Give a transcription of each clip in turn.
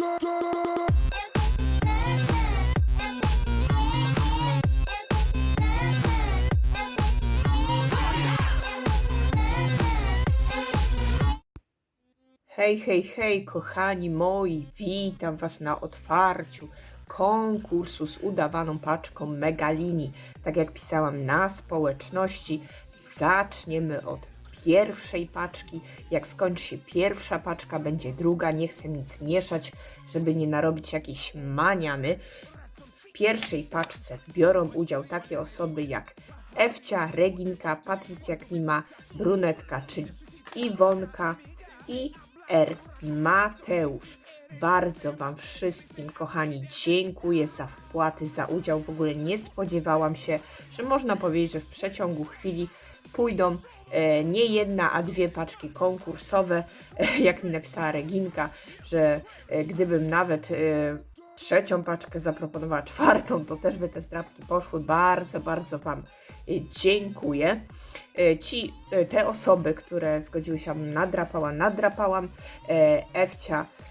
Hej, hej, hej, kochani moi, witam Was na otwarciu konkursu z udawaną paczką Megalini. Tak jak pisałam na społeczności, zaczniemy od pierwszej paczki. Jak skończy się pierwsza paczka, będzie druga. Nie chcę nic mieszać, żeby nie narobić jakiejś maniany. W pierwszej paczce biorą udział takie osoby jak Ewcia, Reginka, Patrycja Klima, Brunetka, czyli Iwonka i R. Mateusz. Bardzo Wam wszystkim, kochani, dziękuję za wpłaty, za udział. W ogóle nie spodziewałam się, że można powiedzieć, że w przeciągu chwili pójdą nie jedna, a dwie paczki konkursowe. E, jak mi napisała Reginka, że e, gdybym nawet e, trzecią paczkę zaproponowała, czwartą, to też by te zdrabki poszły. Bardzo, bardzo Wam e, dziękuję. E, Ci, e, te osoby, które zgodziły się, nadrapała, nadrapałam. E, Ewcia e,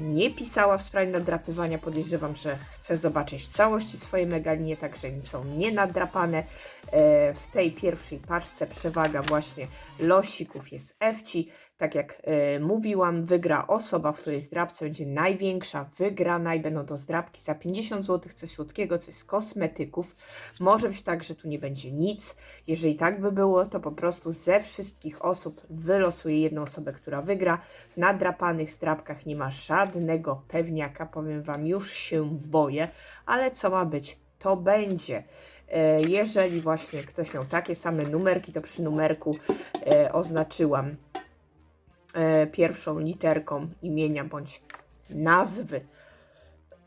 nie pisała w sprawie nadrapywania. Podejrzewam, że chce zobaczyć w całości swoje megalinie, także są nienadrapane. E, W tej pierwszej paczce przewaga właśnie losików jest Ewci. Tak jak e, mówiłam, wygra osoba, w której zdrabce będzie największa wygrana i będą to zdrabki za 50 zł, coś słodkiego, coś z kosmetyków. Może być tak, że tu nie będzie nic. Jeżeli tak by było, to po prostu ze wszystkich osób wylosuję jedną osobę, która wygra. W nadrapanych zdrabkach nie ma żadnego pewniaka, powiem Wam, już się boję, ale co ma być, to będzie. E, Jeżeli właśnie ktoś miał takie same numerki, to przy numerku e, oznaczyłam pierwszą literką imienia bądź nazwy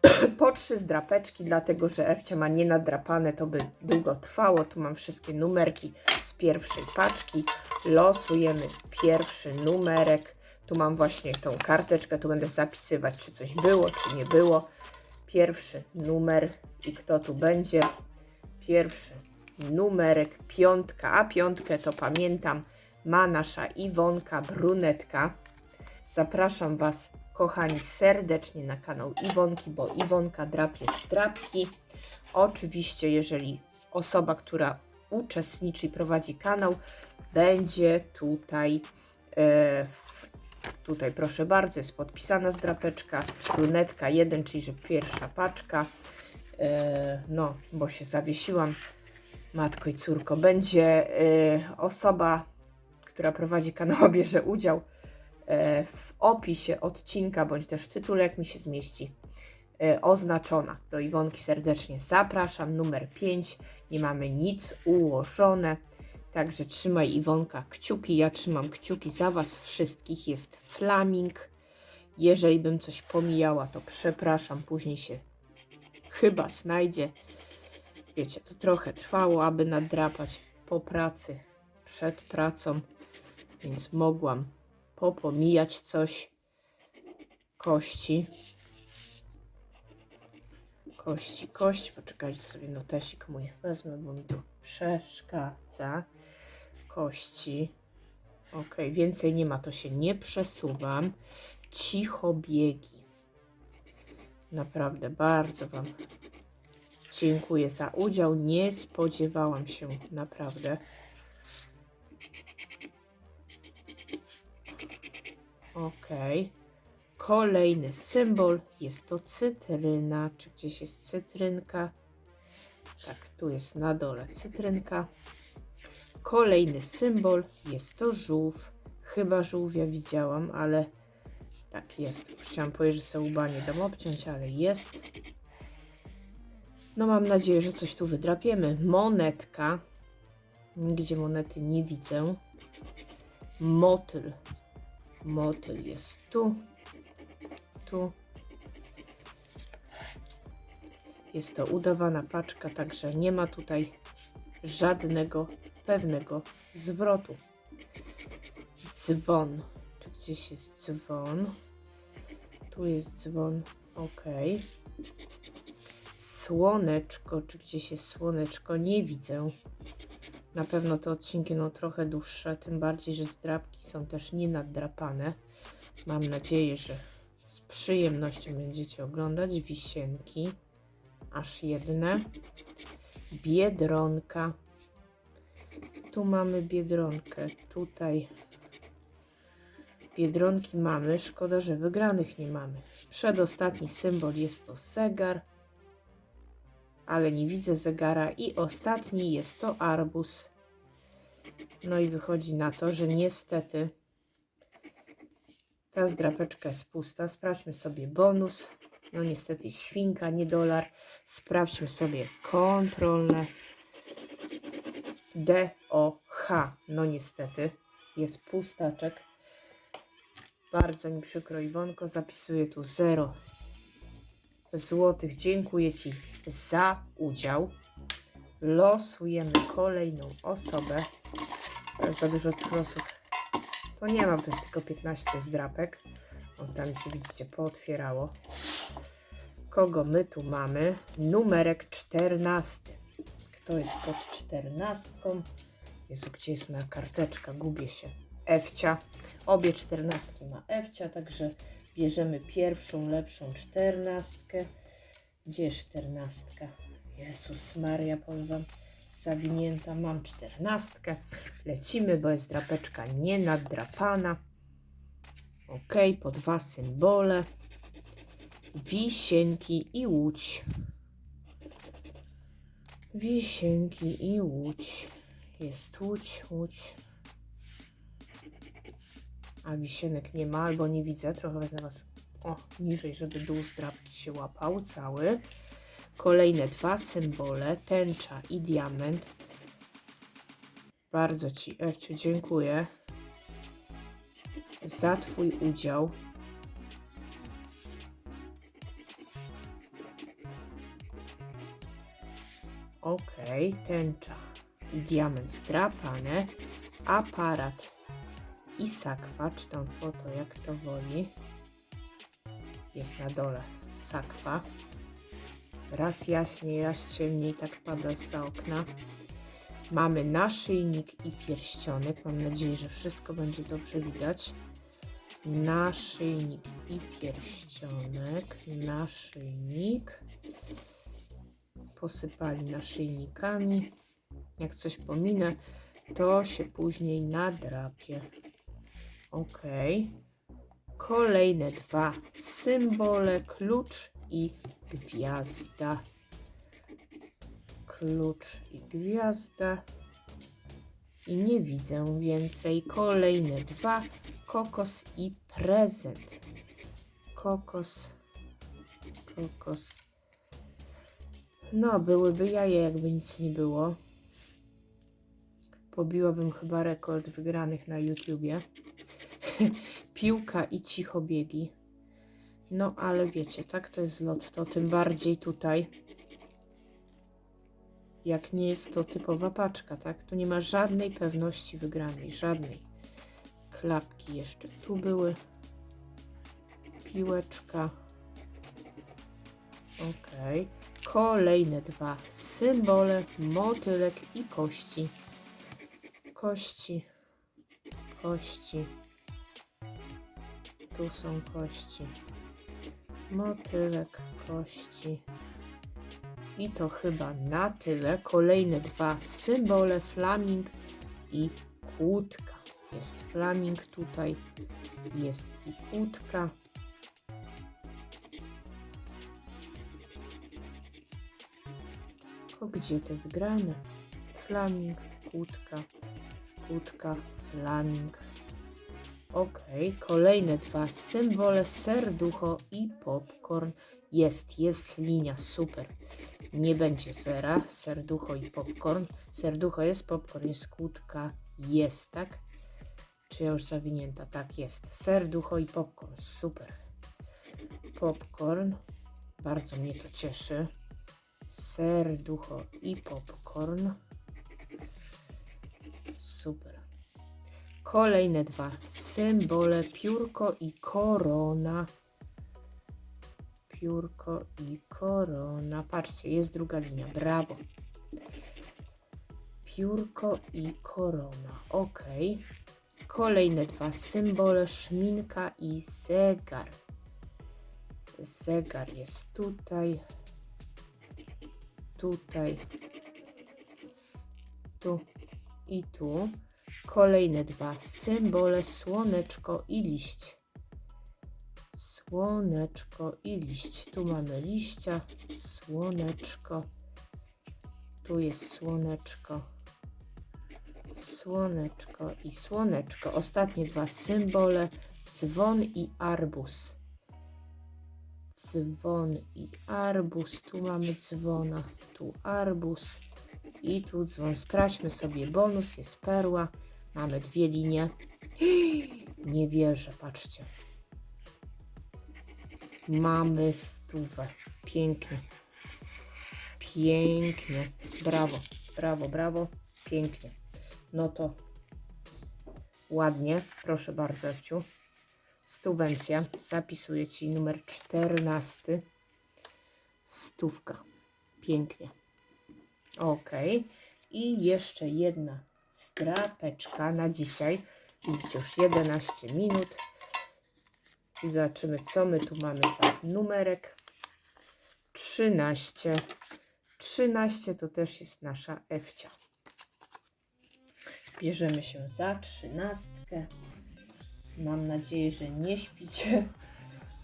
po trzy zdrapeczki, dlatego że Ewcia ma nienadrapane, to by długo trwało. Tu mam wszystkie numerki z pierwszej paczki. Losujemy pierwszy numerek. Tu mam właśnie tą karteczkę, tu będę zapisywać, czy coś było, czy nie było. Pierwszy numer i kto tu będzie. Pierwszy numerek, piątka, a piątkę to pamiętam, ma nasza Iwonka Brunetka. Zapraszam Was, kochani, serdecznie na kanał Iwonki, bo Iwonka drapie strapki. Oczywiście, jeżeli osoba, która uczestniczy i prowadzi kanał, będzie tutaj, e, tutaj proszę bardzo, jest podpisana zdrapeczka, brunetka 1, czyli że pierwsza paczka. E, no, bo się zawiesiłam. Matko i córko, będzie e, osoba, która prowadzi kanał, bierze udział e, w opisie odcinka, bądź też tytule, jak mi się zmieści, e, oznaczona. Do Iwonki serdecznie zapraszam. Numer 5. Nie mamy nic ułożone. Także trzymaj Iwonka kciuki. Ja trzymam kciuki za Was wszystkich. Jest flaming. Jeżeli bym coś pomijała, to przepraszam. Później się chyba znajdzie. Wiecie, to trochę trwało, aby nadrapać po pracy, przed pracą, więc mogłam popomijać coś. Kości. Kości, kości. Poczekajcie sobie notesik mój wezmę, bo mi tu przeszkadza. Kości. Ok, więcej nie ma, to się nie przesuwam. Cicho biegi. Naprawdę bardzo Wam dziękuję za udział. Nie spodziewałam się naprawdę. Ok. Kolejny symbol jest to cytryna. Czy gdzieś jest cytrynka? Tak, tu jest na dole cytrynka. Kolejny symbol jest to żółw. Chyba żółwia widziałam, ale tak jest. Chciałam powiedzieć, że sobie łba dam obciąć, ale jest. No mam nadzieję, że coś tu wydrapiemy. Monetka. Nigdzie monety nie widzę. Motyl. Motyl jest tu. Tu. Jest to udawana paczka, także nie ma tutaj żadnego pewnego zwrotu. Dzwon. Czy gdzieś jest dzwon? Tu jest dzwon. Ok. Słoneczko. Czy gdzieś jest słoneczko? Nie widzę. Na pewno te odcinki no trochę dłuższe, tym bardziej, że zdrabki są też nienadrapane. Mam nadzieję, że Z przyjemnością będziecie oglądać wisienki. Aż jedne. Biedronka. Tu mamy biedronkę. Tutaj biedronki mamy. Szkoda, że wygranych nie mamy. Przedostatni symbol jest to zegar. Ale nie widzę zegara. I ostatni jest to arbus. No i wychodzi na to, że niestety ta zdrapeczka jest pusta. Sprawdźmy sobie bonus. No niestety świnka, nie dolar. Sprawdźmy sobie kontrolne. D, O, H. No niestety jest pustaczek. Bardzo mi przykro Iwonko. Zapisuję tu 0 złotych. Dziękuję Ci za udział. Losujemy kolejną osobę. Za dużo tych losów. To nie mam, to jest tylko 15 zdrapek. O, tam się widzicie, pootwierało. Kogo my tu mamy? Numerek 14. Kto jest pod 14? Jezu, gdzie jest moja karteczka? Gubię się. Ewcia. Obie czternastki ma Ewcia, także bierzemy pierwszą, lepszą czternastkę. Gdzie czternastka? Jezus Maria, powiem wam, zawinięta. Mam czternastkę. Lecimy, bo jest drapeczka nienadrapana. Ok, po dwa symbole. Wisienki i łódź. Wisienki i łódź. Jest łódź, łódź. A wisienek nie ma, albo nie widzę. Trochę wezmę was o, niżej, żeby dół zdrapki się łapał cały. Kolejne dwa symbole, tęcza i diament. Bardzo Ci, Ewciu, dziękuję za Twój udział. Ok, tęcza i diament zdrapane, aparat i sakwa, czy tam foto, jak to woli. Jest na dole sakwa. Raz jaśniej, raz ciemniej, tak pada z okna. Mamy naszyjnik i pierścionek. Mam nadzieję, że wszystko będzie dobrze widać. Naszyjnik i pierścionek. Naszyjnik. Posypali naszyjnikami. Jak coś pominę, to się później nadrapie. Ok. Kolejne dwa symbole, klucz i gwiazda. Klucz i gwiazda. I nie widzę więcej. Kolejne dwa, kokos i prezent. Kokos, kokos. No, byłyby jaje, jakby nic nie było. Pobiłabym chyba rekord wygranych na YouTubie. Piłka i cichobiegi. No, ale wiecie, tak to jest lot, to tym bardziej tutaj. Jak nie jest to typowa paczka, tak? Tu nie ma żadnej pewności wygranej, żadnej. Klapki jeszcze tu były. Piłeczka. Ok. Kolejne dwa symbole, motylek i kości. Kości. Kości. Tu są kości. Motylek, kości. I to chyba na tyle. Kolejne dwa symbole, flaming i kłódka. Jest flaming tutaj, jest i kłódka. O, gdzie te wygrane? Flaming, kłódka, kłódka, flaming. Ok, kolejne dwa symbole, serducho i popcorn. Jest, jest linia, super. Nie będzie zera, serducho i popcorn. Serducho jest, popcorn jest, kłódka jest, tak? Czy ja już zawinięta? Tak, jest. Serducho i popcorn, super. Popcorn, bardzo mnie to cieszy. Serducho i popcorn. Super. Kolejne dwa symbole, piórko i korona. Piórko i korona. Patrzcie, jest druga linia. Brawo. Piórko i korona. Ok. Kolejne dwa symbole, szminka i zegar. Zegar jest tutaj. Tutaj. Tu i tu. Kolejne dwa symbole, słoneczko i liść. Słoneczko i liść. Tu mamy liścia, słoneczko. Tu jest słoneczko. Słoneczko i słoneczko. Ostatnie dwa symbole, dzwon i arbus. Dzwon i arbus. Tu mamy dzwona, tu arbus i tu dzwon. Sprawdźmy sobie bonus, jest perła. Mamy dwie linie. Nie wierzę, patrzcie. Mamy stówę. Pięknie. Pięknie. Brawo, brawo, brawo. Pięknie. No to ładnie. Proszę bardzo, Ewciu. Stuwencja. Zapisuję Ci numer 14. Stówka. Pięknie. Ok. I jeszcze jedna strapeczka na dzisiaj. Widzicie, już 11 minut. I zobaczymy, co my tu mamy za numerek. 13. 13 to też jest nasza Ewcia. Bierzemy się za trzynastkę. Mam nadzieję, że nie śpicie.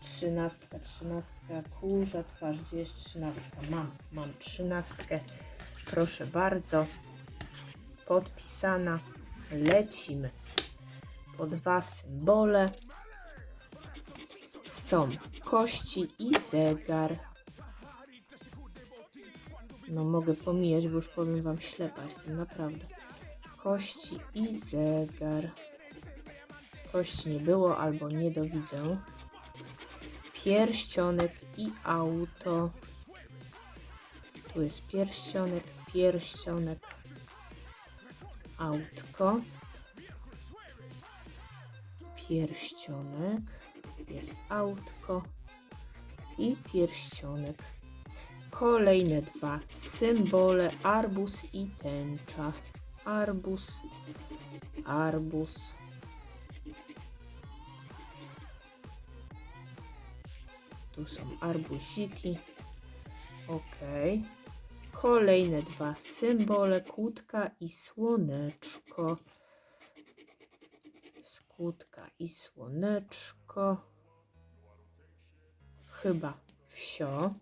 Trzynastka, trzynastka, kurza twarz, gdzie jest trzynastka? Mam, mam trzynastkę. Proszę bardzo. Podpisana. Lecimy. Po dwa symbole. Są kości i zegar. No mogę pomijać, bo już powiem Wam ślepa jestem, naprawdę. Kości i zegar. Kości nie było albo nie dowidzę. Pierścionek i auto. Tu jest pierścionek, pierścionek, autko. Pierścionek, jest autko i pierścionek. Kolejne dwa symbole, arbus i tęcza. Arbus, arbus. Tu są arbuziki. Ok. Kolejne dwa symbole, kłódka i słoneczko. Skłódka i słoneczko. Chyba wsio.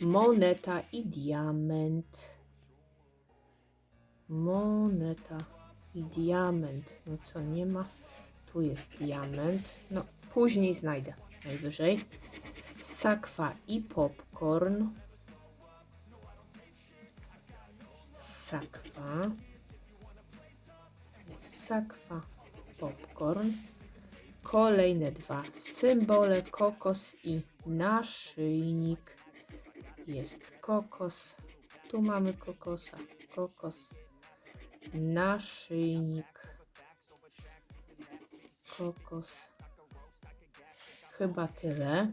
Moneta i diament. Moneta i diament. No co, nie ma? Tu jest diament. No, później znajdę. Najwyżej. Sakwa i popcorn. Sakwa. Sakwa, popcorn. Kolejne dwa symbole, kokos i naszyjnik. Jest kokos. Tu mamy kokosa. Kokos. Naszyjnik. Kokos. Chyba tyle.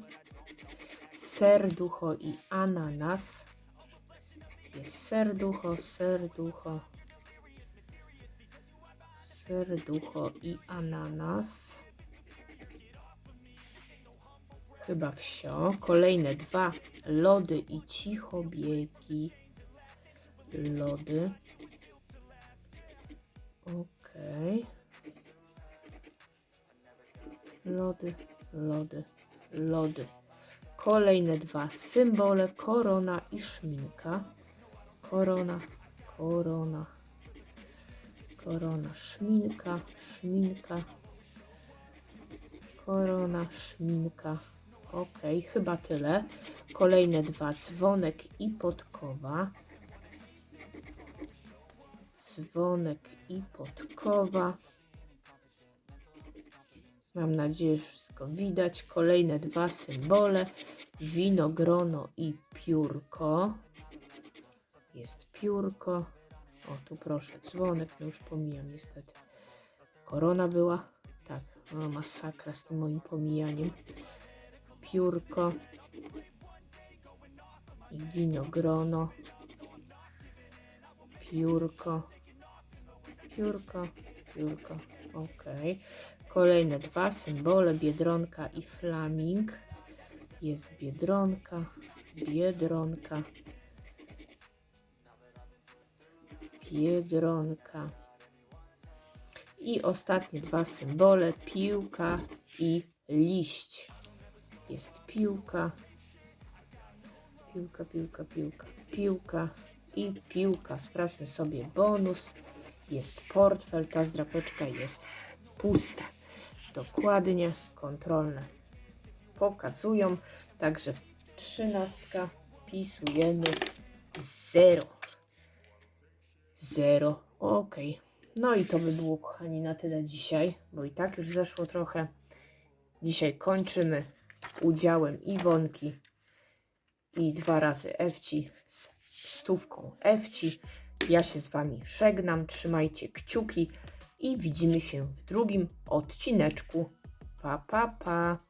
Serducho i ananas. Jest serducho, serducho. Serducho i ananas. Chyba wsio. Kolejne dwa lody i cichobiegi. Lody. Okej. Lody, lody, lody. Kolejne dwa symbole, korona i szminka. Korona, korona, korona, szminka, szminka, korona, szminka. Ok, chyba tyle. Kolejne dwa, dzwonek i podkowa. Dzwonek i podkowa. Mam nadzieję, że wszystko widać. Kolejne dwa symbole. Winogrono i piórko. Jest piórko. O, tu proszę, dzwonek, no już pomijam niestety. Korona była. Tak, masakra z tym moim pomijaniem. Piórko. Winogrono. Piórko. Piórko, piórko. Ok. Kolejne dwa symbole, biedronka i flaming. Jest biedronka, biedronka, biedronka. I ostatnie dwa symbole: piłka i liść. Jest piłka, piłka, piłka, piłka, piłka i piłka. Sprawdźmy sobie bonus. Jest portfel, ta zdrapeczka jest pusta. Dokładnie kontrolne pokazują. Także trzynastka pisujemy 0. 0. Ok. No i to by było, kochani, na tyle dzisiaj, bo i tak już zeszło trochę. Dzisiaj kończymy udziałem Iwonki i dwa razy Ewci z stówką Ewci. Ja się z Wami żegnam, trzymajcie kciuki i widzimy się w drugim odcineczku. Pa, pa, pa.